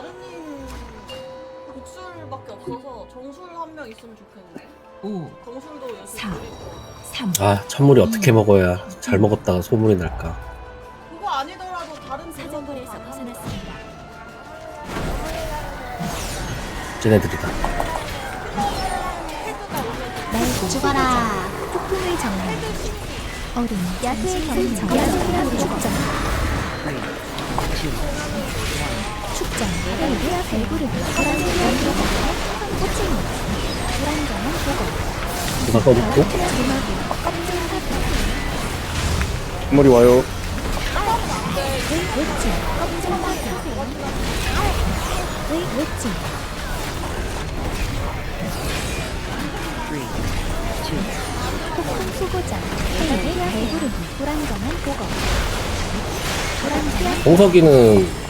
나르님 복술밖에 없어서 정술 한 명 있으면 좋겠네. 5, 정술도 요새 사. 드릴 거. 3, 아 찬물이 어떻게 먹어야 잘 먹었다가 소문이 날까 그거 아니더라도 다른 대전도 사정거리에서. 벗어났습니다. 쟤네들이다 헤드가 오면 날 죽어라. 폭풍의 정리. 어린 야수의. 야수의 축전. 축전. 불안정한 보고. 누가 써놓고 사슬. 머리 와요. 외침. 외침. 폭풍. 불안정한 보고. 불안정한 공석이는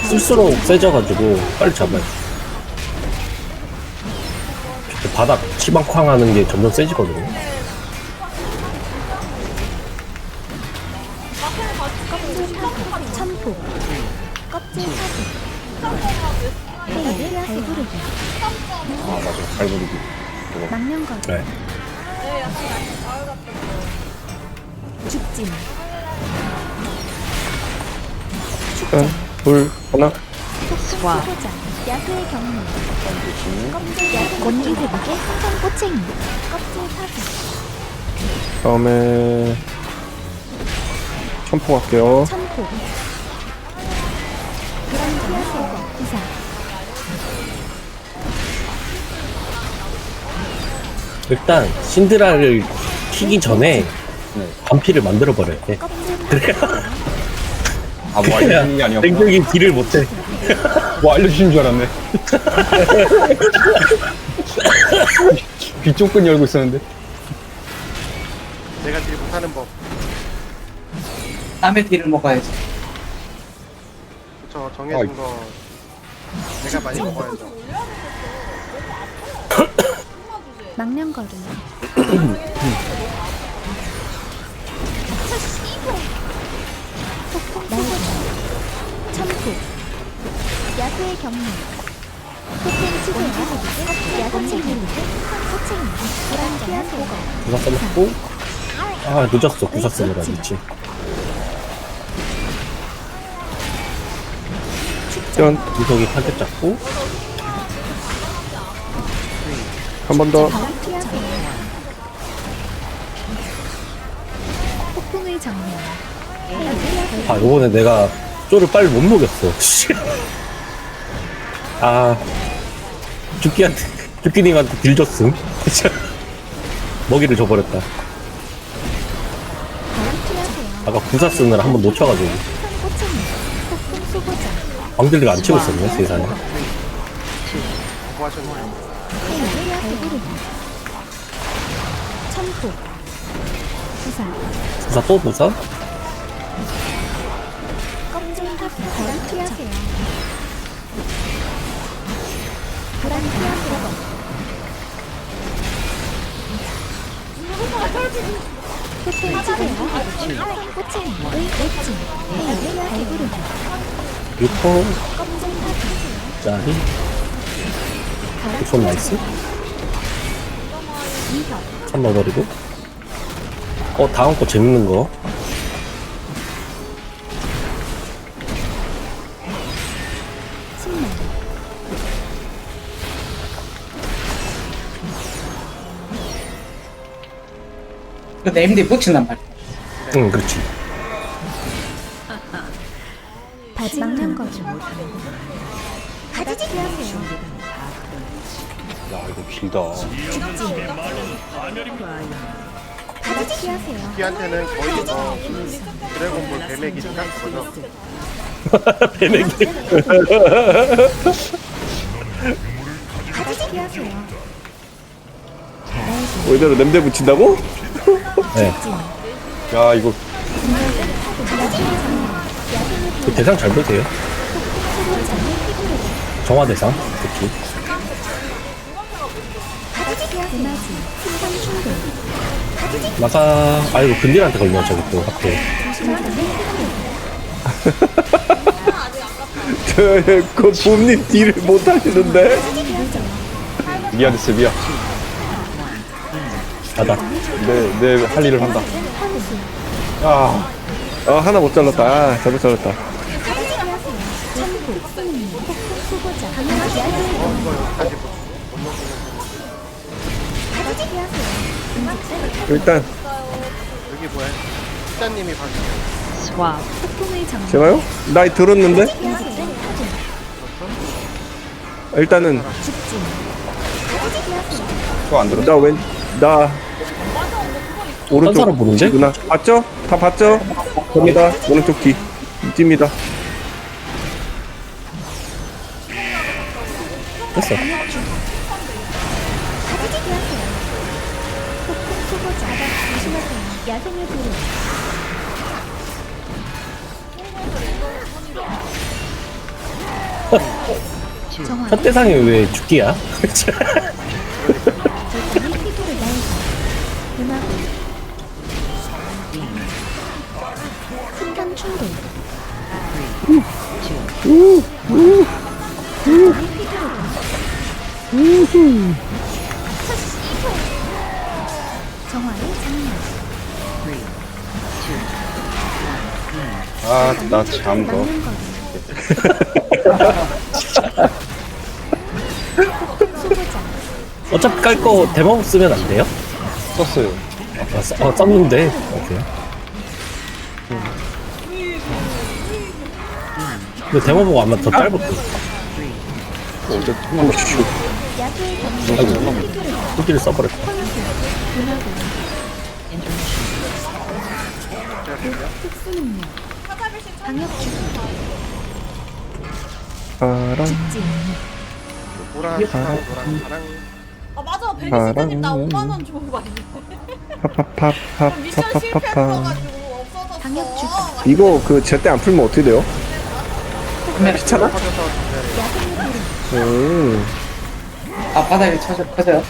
쓸수록 세져가지고 빨리 잡아야 저렇게 바닥 치방쾅 하는 게 점점 세지거든요 껍질. 천포. 껍질. 아 맞아. 망령거리. 그래 네. 죽진. 일단 둘 하나. 수고장. 야수의 경리. 껍질 야수. 원기 회복의 항상 꼬챙이. 껍질 사슬. 다음에 천포 갈게요. 천포. 불안정한 보고. 구사. 일단 신드라를 키기 전에 반피를 만들어 버려야 돼 껍질. 아뭐 알려주는 게 아니었구나. 냉정이 딜을 못해 뭐 알려주신 줄 알았네. 귀 쫑끈 열고 있었는데. 내가 딜 못하는 법. 남의 딜을 먹어야지. 저 정해준 아이. 거 내가 많이 먹어야죠. 망령거리. 폭풍 천포. 야수의 치고야. 불안정한 보고. 구사 써놓고 아 늦었어 구사 쓰느라 미치 짠. 구석이 팔뚝 잡고 한 번 더. 바람 정리. 아 요번에 내가 쪼를 빨리 못 녹였어 아 죽기한테 죽기님한테 딜 줬음 먹이를 줘버렸다. 아까 구사 쓰느라 한번 놓쳐가지고. 왕들이가 안 치고 있었네 세상에. 구사 또 구사? 바람 피하세요. 불안 피하세요. 폭풍 치세요. 꼬챙이. 의 외침. 헬기 발구르기. 6호 껍질 사슬. 짜리 바람 손 나이스 이협. 참 넣어버리고 어 다음 거 재밌는 거 그 네임드에 붙인단 말이야. 응 그렇지 바지 망령거리. 바지 피하세요. 야 이거 길다. 바지 피하세요. 피한테는 거의 뭐 드래곤볼 뱀액이니까 그거죠. 배내기 바지 피하세요. 뭐 이대로 냄새 붙인다고? 네. 야 이거 그 대상 잘 보세요 정화 대상 특히. 나가 아이고 근딜한테 걸려 저기 또 하필 저그 봄님 딜을 못 하시는데 미안 됐어 미안 바닥. 내내 할 일을 한다. 아, 아 하나 못 잘랐다. 아 잘못 잘랐다. 일단. 여기 뭐야? 시장님이 방금. 제가요? 나이 들었는데? 일단은. 죽진 또안 들어? 나왼나 오른쪽 사람 보는데? 누나 봤죠? 다 봤죠? 갑니다 오른쪽 뒤 뒤입니다 됐어. 정화 첫대상이 왜 죽기야? 순간 충돌 정화의 장면 아나 참 거. 막는 거리 소보자 어차피 깔 거 대마법 쓰면 안 돼요? 썼어요 아, 써, 어, 썼는데. 오케이. 근데 대마법 아마 더 한번 슉 야수의 경험 아이고, 후기를 써버렸다. 바람 파랑 노란 파랑 아 맞아 베니시타님 나 5만 원 주고 갔는데 미션 실패했어가지고 파파파파파파파 없어졌어. 방역 주기. 아, 이거 그 제때 안 풀면 어떻게 돼요? 귀찮아? 음아 바닥에 쳐져 퍼져요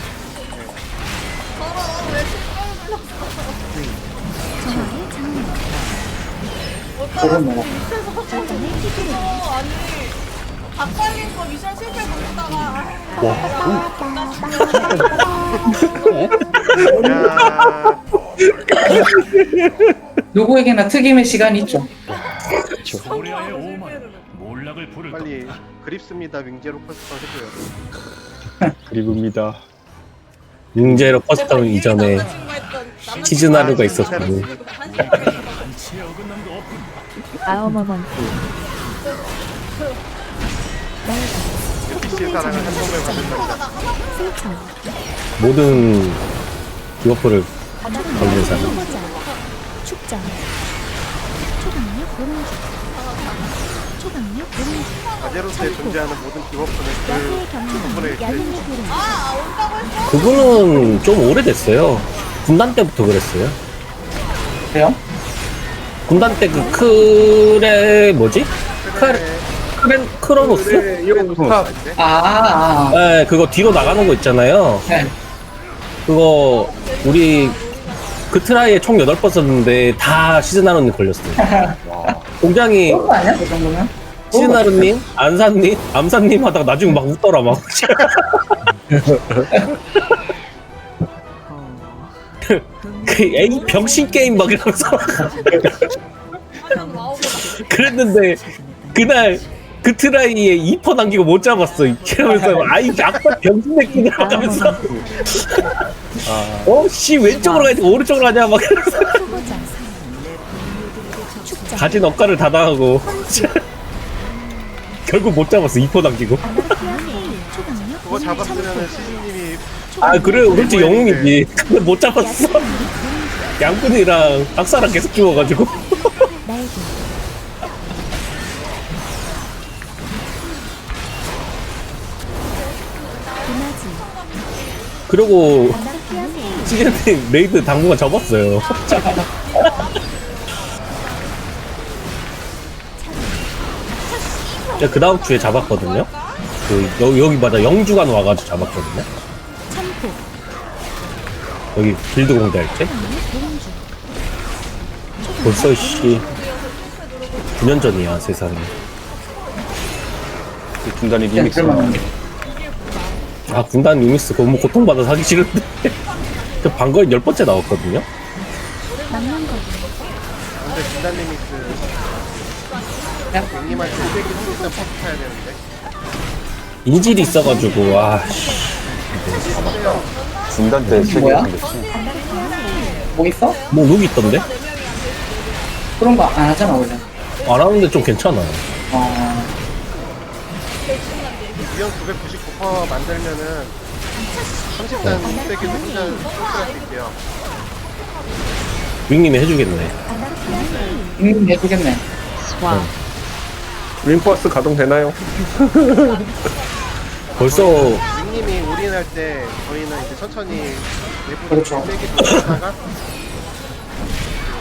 저런 왜 실패를 불렀어? 정화의 장면 그건 뭐야 절단의 아니 박살린 거 미션 실패 부르다가. 야 누구에게나 특임의 시간이 있죠. 고려의 오만. 몰락을 부를 빨리 그립습니다. 윙제로 퍼스터 해줘요. 그리고입니다. 융제로 퍼스타운 이전에 시즈나루가 있었고. 어긋남도 없군 아어머먼 PC 사랑을 한 몸에 승천 모든 디버프를 걸린 사람. 축전 초강력 오른쪽 초강력 오른쪽 아제로스에 존재하는 모든 기법들은 야수의 그 부분에 경험 야생의 불을 아? 그거는 좀 오래됐어요. 군단 때부터 그랬어요. 그래요? 군단 때 그 크레 뭐지? 크레 크렌 크로노스? 아, 아, 아. 네, 그거 뒤로 나가는 거 있잖아요. 네. 그거 우리 그 트라이에 총 8번 썼는데 다 시즈나루님 걸렸어요. 공장이 그런 거 아니야? 그 정도면? 시즈나루님, 안사님, 암사님 하다가 나중에 막 웃더라 막. 그 에이 병신 게임 막 이러면서 그랬는데 그날 그 트라이에 2퍼 남기고 못 잡았어. 이러면서 아이 아까 병신 새끼냐 하면서. 어씨 왼쪽으로 가야지 오른쪽으로 가냐 막 이러면서. 가진 억가를 다 당하고. 결국 못 잡았어 2퍼 남기고. 초강력 그거 잡았으면은 시즈님이 아 그래 그렇지 영웅이지. 근데 못 잡았어. 양분이랑 박사랑 계속 날개 그리고 시즌님 레이드 당분간 접었어요. 그 다음 주에 잡았거든요. 그 여, 여기 맞아. 영주간 와가지고 잡았거든요. 여기 빌드 공대할 때? 벌써 씨. 9년 전이야 세상에. 그 중단이 네, 리믹스. 아 군단 유미스 너무 뭐 고통받아서 하기 싫은데 그 방금 열 번째 나왔거든요. 맞는 거지. 근데 군단 리미트 님한테 500이 일단 퍼프 타야 되는데 인질이 있어가지고 아 씨. 중단 때 뭐야? 세계였는데 뭐 있어? 뭐 룩이 있던데 그런 거 안 하잖아 원래. 안 하는데 좀 괜찮아요. 어. 버퍼 만들면은 30단 빼기 생기는 소스가 있게요. 윙님이 해주겠네. 윙님이 해주겠네. 네. 와. 윈버스 가동되나요? 벌써 님님이 올인할 때 저희는 이제 천천히 내부로 그렇죠. 빼기 하다가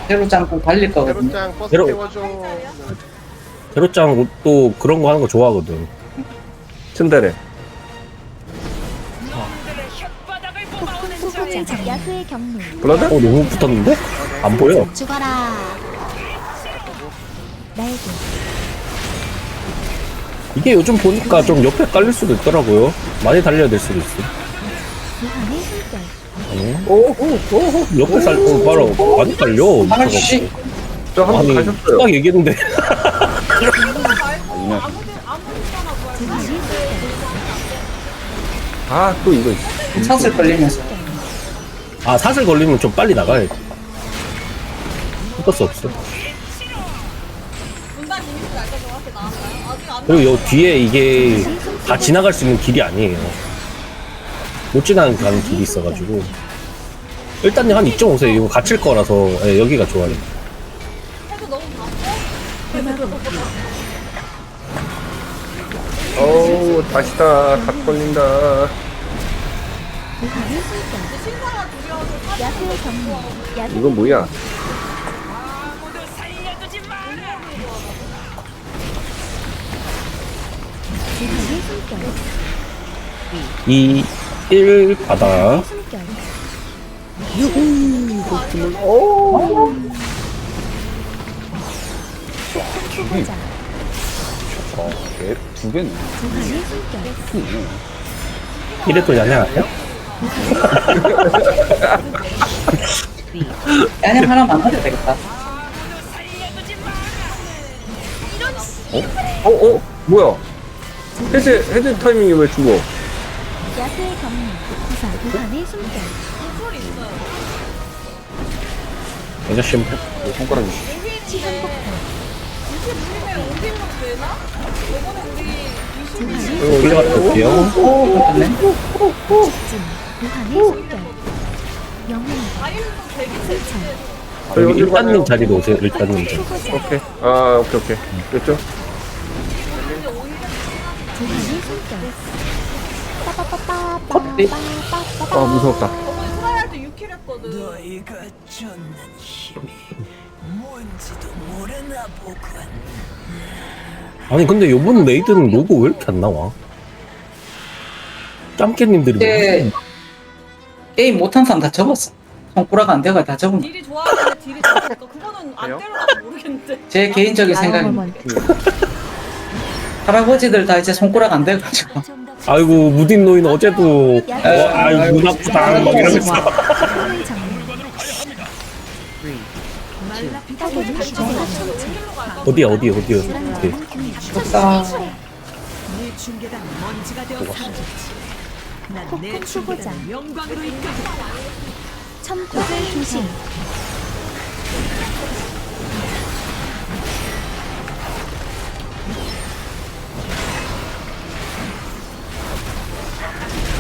새로 짬뽕 달릴 거거든요. 대로짱 버스 태워줘. 제로짱 또 그런 거 하는 거 좋아하거든. 츤데레. 야수의 경로 블러드? 어 너무 붙었는데? 안 보여. 죽어라. 날개. 이게 요즘 보니까 좀 옆에 깔릴 수도 있더라고요. 많이 달려야 될 수도 있어. 무한의 숨결 오오오 옆에 살 어, 바로 많이 달려. 아씨. 저한번 아니 가셨어요. 딱 얘기했는데. 무한의 숨결 아, 또 이거. 있어. 사슬 걸리면서 아 사슬 걸리면 좀 빨리 나가야지 어쩔 수 없어 분단 리믹스 날짜 정확히 나왔나요? 아직 안 그리고 요 뒤에 이게 다 지나갈 수 있는 길이 아니에요 못 지나가는 길이 있어가지고 일단 한 이쪽 오세요 이거 갇힐 거라서 예, 여기가 좋아요 해도 너무 바빠. 어우, 다시다. 갓 걸린다. 야수의 경로 야수 이건 뭐야? 무한의 숨결 2 1 바다 숨결 소고자 어, 개, 두 개네. 무한의 숨결 이래도 야냐해요? 야 야념 하나 만들어도 되겠다. 어? 어? 어? 뭐야? 해제, 해제 타이밍이 왜 죽어? 야수의 아저씨 뭐, 뭐 손가락이 시간 폭탄, 두화의 올려갔다 올게요. 오, 그렇네. 집중. 여기 일단님 자리로 오세요. 일단님 자리. 오케이. 아 오케이 오케이. 됐죠? 아 무섭다. 아, 아니 근데 요번 레이드는 로고 왜 이렇게 안 나와? 짱깨님들이 네. 뭐 게임 못한 사람 다 접었어. 손가락 안 돼가 다 접은. 딜이 좋아하는데 딜이 좋으니까 그거는 안? 때려도 모르겠는데. 제 개인적인 생각입니다. 할아버지들 다 이제 손가락 안 돼가지고. 아이고 무딘 노인 어제도 어, 야, 아이 눈 아프다 막 이러면서 어디야 어디야 어디야 어디 좋다. 폭풍 수고자 천폭의 조심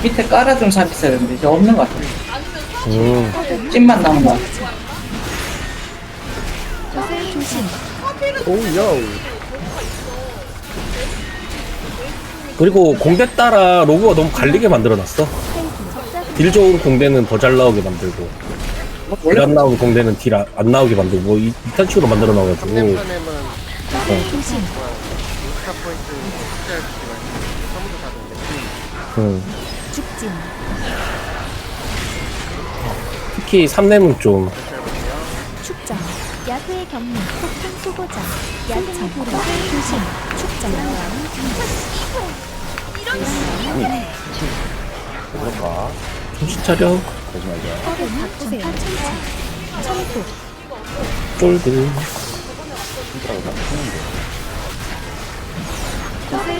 밑에 깔아준 사람 있어야 되는데 이제 없는 것 같아. 음. 찜만 남은 것 같아. 폭의 조심 오, 야. 그리고 공대 따라 로고가 너무 갈리게 만들어놨어 딜 좋은 공대는 더 잘 나오게 만들고 딜 안 나오는 공대는 딜 안 나오게 만들고 뭐 이- 이딴 식으로 만들어 놔가지고 포인트 수가 선물도 받은데 음. 죽진 특히 3렘은 좀 축전 야수의 경로 폭풍 수고자 야생 폭의 조심 축 그런가? 정신 차려. 거짓말이야. 꼴들. 힘들어고 다 푸는데. 꽃을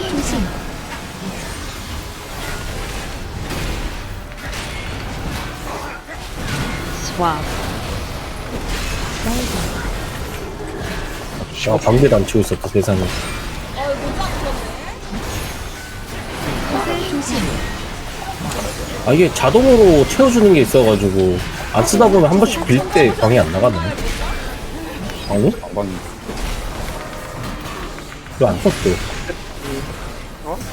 방패도 안 치고 있었다, 세상에. 아, 이게 자동으로 채워주는 게 있어가지고, 안 쓰다 보면 한 번씩 빌 때 광이 안 나가네. 아니? 한번 왜안 떴어?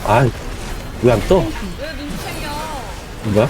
아, 왜안 떠? 뭐야?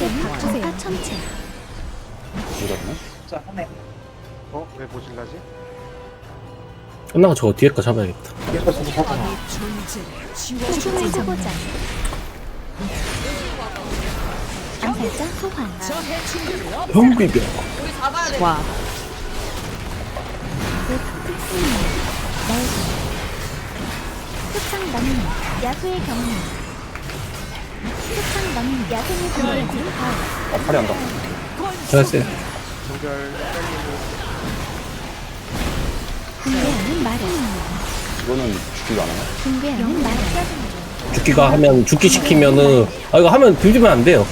따뜻 박주세요. 천체. 이러네 어? 왜 보실라지? 끝나고 저거 뒤에 거 잡아야겠다. 폭풍의 수호자. 암살자 소환. 형비벼. 우리 잡아야 돼. 특승 날개 흑창 남미 야수의 경 야생의 아 팔이 안다 잘했어요. 동결 붕괴하는 마력 이거는 않아요 붕괴하는 마력 죽기가 하면, 죽기 시키면은, 아, 이거 하면 들리면 안 돼요.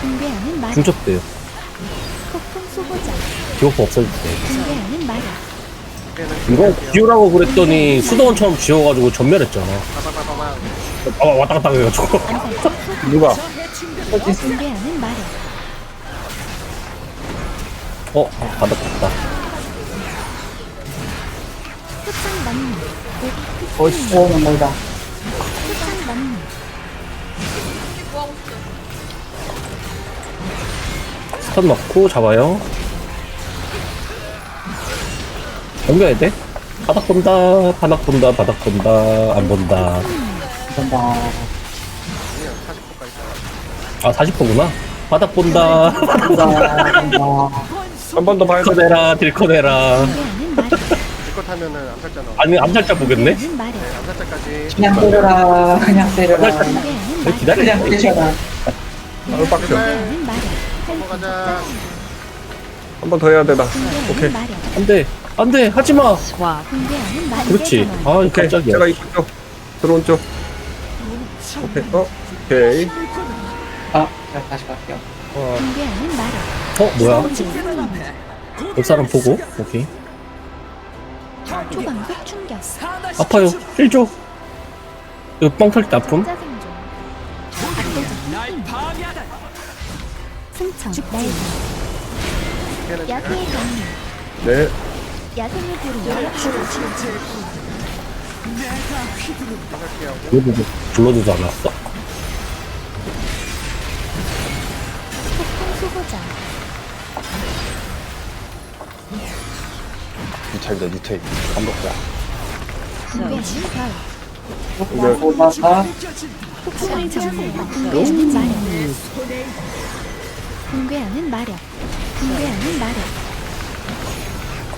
붕괴하는 마력 중첩돼요. 폭풍 수호자 기호포 없어질 때. 붕괴하는 마력 이거 지우라고 그랬더니 수도원처럼 지워가지고 전멸했잖아. 아, 왔다 갔다 해가지고. 누가 붕괴하는 마력 어, 받았다. 흑창 남미 어, 어, 멀다. 흑창 남미 구하고 싶어. 스턴 넣고 잡아요. 넘겨야 돼? 바닥 본다, 바닥 본다, 바닥 본다, 안 본다. 본다. 아, 40%구나? 바닥 본다. 본다. 본다. 한 번 더 봐야 돼 딜커내라, 딜커내라. 붕괴하는 마력 이것 하면은 암살자 나와 아니, 암살자 보겠네? 네, 암살자까지 그냥 때려라. 그냥 때려라. 기다려. 그냥 때려라. 바로 빡쳐 붕괴하는 마력 넘어가자 한 번 더 해야 되나 오케이 마력 안 돼, 안 돼, 하지 마. 붕괴하는 마력 그렇지. 아, 오케이 깜짝이야. 제가 입구 쪽 들어온 쪽 오케이 어 오케이 아, 자, 다시 갈게요. 어, 어, 뭐야? 옆 사람 보고, 오케이. 충격 아파요. 힐 줘. 이거 뻥털때 아픔? 승천 날개 걔는 야수의 경륜 네 야생의 불을 생각해요 불러도, 불러도 않았어. 폭풍 수호자. 붕괴하는 별 근데 보다가 폭풍의 정물 붕괴하는 마력 붕괴하는 마력. 붕괴하는 마력.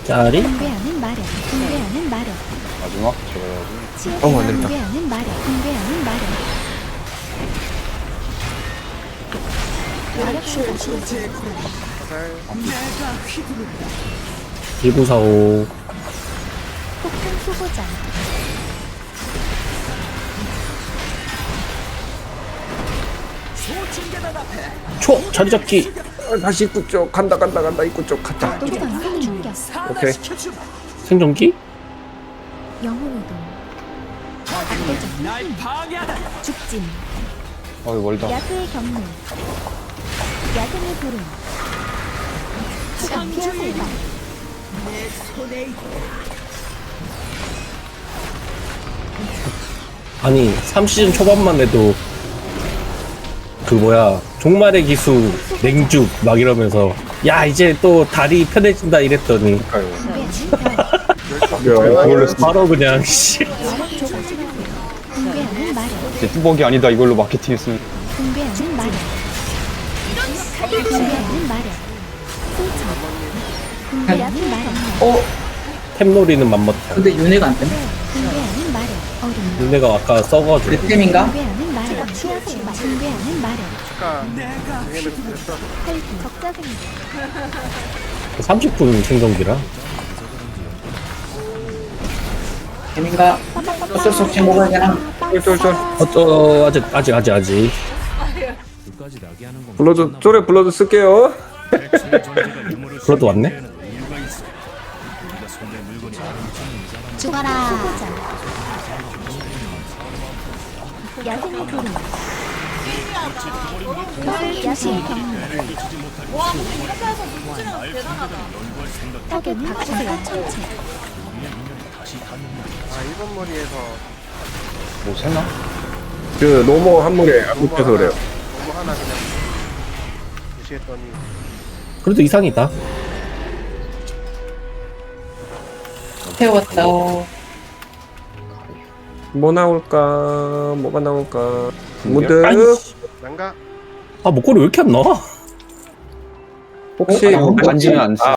짜리? 붕괴하는 마력. 붕괴하는 마력 마지막 제가 해야지 어머, 안 마력 마력 마력 화살 1945. 폭풍 수호자 초! 자리 잡기! 아, 다시 입구 쪽 간다 간다 간다 입구 쪽 갔다 충격 오케이 생존기? 영혼 이동 압도적 힘 죽진. 어이 멀다. 야수의 경륜 야생의 구름. 시간 피하세요 아니 3시즌 초반만 해도 그 뭐야 종말의 기수 냉죽 막 이러면서 야 이제 또 다리 편해진다 이랬더니 바로 그냥 씨 마력 조각 붕괴하는 마력 이제 뚜벅이 아니다 이걸로 마케팅 했으면. 붕괴하는 마력 붕괴하는 마력 승천 붕괴하는 마력 어? 템놀이는 맘먹자. 근데 윤회가 안 되네? 붕괴하는 마력 어린 눈내가 아까 써가지고? 붕괴하는 마력 붕괴하는 마력 활기 적자 생각 30분 생존기라 템인가? 어쩔 수 없이 먹어야 되나? 쫄쫄쫄. 어쩌 아직 아직 아직 아직. 불러줘 쪼래 불러줘 쓸게요. 그래도 왔네? 죽어라. 야생의 구름 야수의 경륜 와 근데 이렇게 해서 눈치는 대단하다. 타겟 박수가 천체 아 일본 머리에서 뭐 새나? 그 노모 한물에 안 붙여서 그래요 너무 하나 그냥 무시했더니 그래도 이상이다 태웠다 뭐 나올까 뭐가 나올까 무드 아니, 난가? 아 목걸이 왜 이렇게 안 나와? 혹시 어? 만지면 안 써.